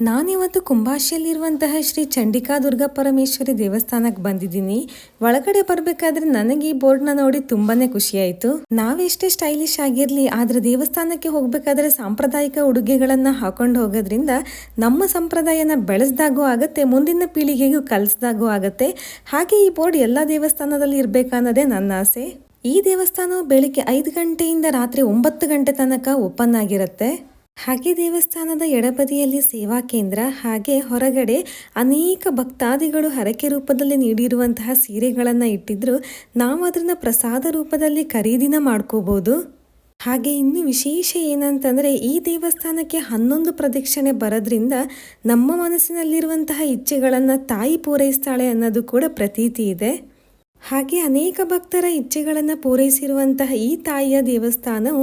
ನಾನಿವತ್ತು ಕುಂಬಾಶಿಯಲ್ಲಿರುವಂತಹ ಶ್ರೀ ಚಂಡಿಕಾ ದುರ್ಗಾ ಪರಮೇಶ್ವರಿ ದೇವಸ್ಥಾನಕ್ಕೆ ಬಂದಿದ್ದೀನಿ. ಒಳಗಡೆ ಬರಬೇಕಾದ್ರೆ ನನಗೆ ಈ ಬೋರ್ಡ್ನ ನೋಡಿ ತುಂಬಾನೇ ಖುಷಿಯಾಯಿತು. ನಾವೆಷ್ಟೇ ಸ್ಟೈಲಿಶ್ ಆಗಿರಲಿ, ಆದರೆ ದೇವಸ್ಥಾನಕ್ಕೆ ಹೋಗಬೇಕಾದ್ರೆ ಸಾಂಪ್ರದಾಯಿಕ ಉಡುಗೆಗಳನ್ನು ಹಾಕೊಂಡು ಹೋಗೋದ್ರಿಂದ ನಮ್ಮ ಸಂಪ್ರದಾಯನ ಬೆಳೆಸ್ದಾಗೂ ಆಗುತ್ತೆ, ಮುಂದಿನ ಪೀಳಿಗೆಗೂ ಕಲಿಸ್ದಾಗೂ ಆಗುತ್ತೆ. ಹಾಗೆ ಈ ಬೋರ್ಡ್ ಎಲ್ಲ ದೇವಸ್ಥಾನದಲ್ಲಿ ಇರಬೇಕನ್ನೋದೇ ನನ್ನ ಆಸೆ. ಈ ದೇವಸ್ಥಾನವು ಬೆಳಿಗ್ಗೆ ಐದು ಗಂಟೆಯಿಂದ ರಾತ್ರಿ ಒಂಬತ್ತು ಗಂಟೆ ತನಕ ಓಪನ್ ಆಗಿರುತ್ತೆ. ಹಾಗೆ ದೇವಸ್ಥಾನದ ಎಡಬದಿಯಲ್ಲಿ ಸೇವಾ ಕೇಂದ್ರ, ಹಾಗೆ ಹೊರಗಡೆ ಅನೇಕ ಭಕ್ತಾದಿಗಳು ಹರಕೆ ರೂಪದಲ್ಲಿ ನೀಡಿರುವಂತಹ ಸೀರೆಗಳನ್ನು ಇಟ್ಟಿದ್ರು. ನಾವು ಅದನ್ನ ಪ್ರಸಾದ ರೂಪದಲ್ಲಿ ಖರೀದಿನ ಮಾಡ್ಕೋಬೋದು. ಹಾಗೆ ಇನ್ನು ವಿಶೇಷ ಏನಂತಂದರೆ ಈ ದೇವಸ್ಥಾನಕ್ಕೆ ಹನ್ನೊಂದು ಪ್ರದಕ್ಷಿಣೆ ಬರೋದ್ರಿಂದ ನಮ್ಮ ಮನಸ್ಸಿನಲ್ಲಿರುವಂತಹ ಇಚ್ಛೆಗಳನ್ನು ತಾಯಿ ಪೂರೈಸ್ತಾಳೆ ಅನ್ನೋದು ಕೂಡ ಪ್ರತೀತಿ ಇದೆ. ಹಾಗೆ ಅನೇಕ ಭಕ್ತರ ಇಚ್ಛೆಗಳನ್ನು ಪೂರೈಸಿರುವಂತಹ ಈ ತಾಯಿಯ ದೇವಸ್ಥಾನವು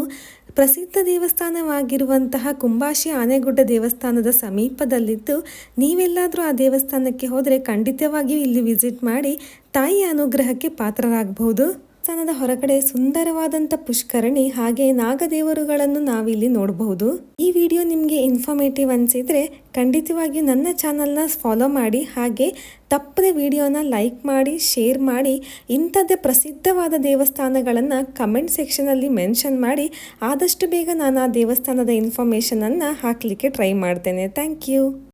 ಪ್ರಸಿದ್ಧ ದೇವಸ್ಥಾನವಾಗಿರುವಂತಹ ಕುಂಬಾಶಿ ಆನೆಗುಡ್ಡ ದೇವಸ್ಥಾನದ ಸಮೀಪದಲ್ಲಿದ್ದು, ನೀವೆಲ್ಲಾದರೂ ಆ ದೇವಸ್ಥಾನಕ್ಕೆ ಹೋದರೆ ಖಂಡಿತವಾಗಿಯೂ ಇಲ್ಲಿ ವಿಸಿಟ್ ಮಾಡಿ ತಾಯಿಯ ಅನುಗ್ರಹಕ್ಕೆ ಪಾತ್ರರಾಗಬಹುದು. ದೇವಸ್ಥಾನದ ಹೊರಗಡೆ ಸುಂದರವಾದಂಥ ಪುಷ್ಕರಣಿ ಹಾಗೆ ನಾಗದೇವರುಗಳನ್ನು ನಾವಿಲ್ಲಿ ನೋಡಬಹುದು. ಈ ವಿಡಿಯೋ ನಿಮಗೆ ಇನ್ಫಾರ್ಮೇಟಿವ್ ಅನಿಸಿದರೆ ಖಂಡಿತವಾಗಿ ನನ್ನ ಚಾನಲ್ನ ಫಾಲೋ ಮಾಡಿ, ಹಾಗೆ ತಪ್ಪದೆ ವಿಡಿಯೋನ ಲೈಕ್ ಮಾಡಿ ಶೇರ್ ಮಾಡಿ, ಇಂಥದ್ದೇ ಪ್ರಸಿದ್ಧವಾದ ದೇವಸ್ಥಾನಗಳನ್ನು ಕಮೆಂಟ್ ಸೆಕ್ಷನಲ್ಲಿ ಮೆನ್ಷನ್ ಮಾಡಿ, ಆದಷ್ಟು ಬೇಗ ನಾನು ಆ ದೇವಸ್ಥಾನದ ಇನ್ಫಾರ್ಮೇಷನನ್ನು ಹಾಕಲಿಕ್ಕೆ ಟ್ರೈ ಮಾಡ್ತೇನೆ. Thank you